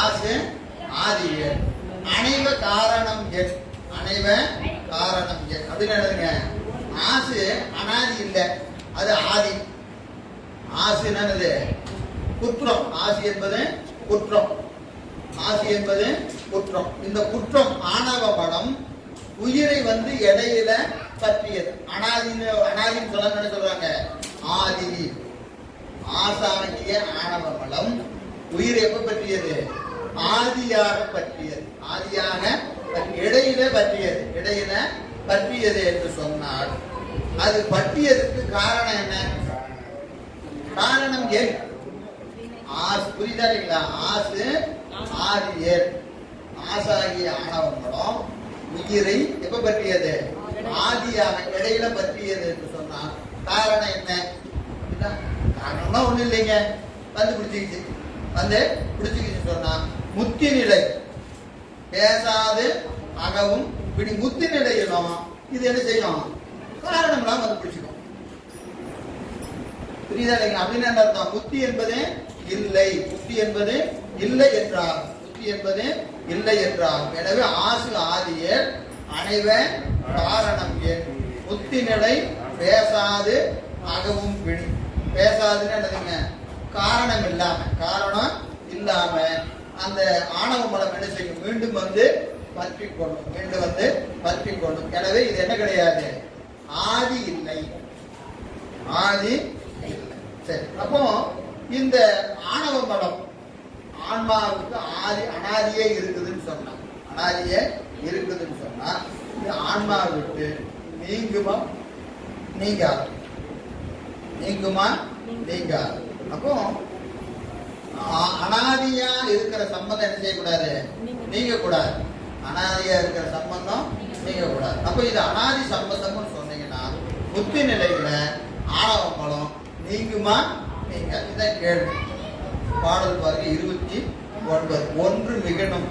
ஆசு ஆதி எண் அனைவ காரணம் எண் அனைவ காரணம் எண் அப்படின்னு எழுதுங்க ஆசு அனாதி இல்லை. அது ஆதி. ஆசு என்னது? குற்றம். ஆசி என்பது குற்றம். ஆசி என்பது குற்றம். இந்த குற்றம் ஆணவ படம் உயிரை வந்து இடையில பற்றியது. அனாதின்னு அனாதின்னு சொல்ல சொல்றாங்க? ஆதி. ஆசாகிய ஆணவ படம் உயிரை எப்ப பற்றியது? ஆதியாக பற்றியது. ஆதியாக இடையில பற்றியது. இடையில பற்றியது என்று சொன்னால் அது பற்றியதுக்கு காரணம் என்ன? காரணம் ஏன்? ஆசு புரியுதா இல்லைங்களா? ஆசு ஆரியர் ஆசாகிய ஆணவங்களும் உயிரை எப்ப பற்றியது? ஆதியாக இடையில பற்றியது என்று சொன்னால் காரணம் என்ன? காரணம்னா ஒண்ணும் இல்லைங்க. வந்து பிடிச்சிக்கிச்சு. வந்து பிடிச்சிக்கிச்சு சொன்னா முத்தி நிலை பேசாது அகவும் இப்படி முத்தி நிலையிலும் இது என்ன செய்யும்? காரணம்லாம் வந்து பிடிச்சிக்கும். புரியுதா இல்லைங்க? அப்படின்னு என்ன அர்த்தம்? புத்தி என்பது இல்லை. புத்தி என்பது இல்லை என்றார். புத்தி என்பது இல்லை என்றார். எனவே ஆசு ஆதியர் அனைவன் காரணம் என் புத்தி நிலை பேசாது அகவும் பிடி. பேசாதுன்னு என்னதுங்க? காரணம் இல்லாம காரணம் இல்லாம அந்த ஆணவ மலம் என்ன செய்யும்? மீண்டும் வந்து பற்றி கொள்ளும் மீண்டும் வந்து பற்றி கொள்ளும் எனவே இது என்ன கிடையாது? ஆதி இல்லை. ஆதி இல்லை. சரி அப்போ இந்த ஆணவ மலம் ஆன்மாவுக்கு ஆதி அனாதியே இருக்குதுன்னு சொன்னா அனாதியே இருக்குதுன்னு சொன்னா இது ஆன்மா விட்டு நீங்குமா? நீங்காது. நீங்குமா நீங்காது. அப்போ அனாதியா இருக்கிற சம்பந்தம் என்ன செய்யக்கூடாது? நீங்க. கூடாது அனாதியா இருக்கிற சம்பந்தம் நீங்க கூடாது அப்போ இது அனாதி சம்பந்தம்னு சொன்னீங்கன்னா புத்தி நிலையில ஆணவ மலம் நீங்குமா? நீங்க இதான் கேள்வி. பாடல் பாருங்க இருபத்தி ஒன்பது. ஒன்று மிகணும்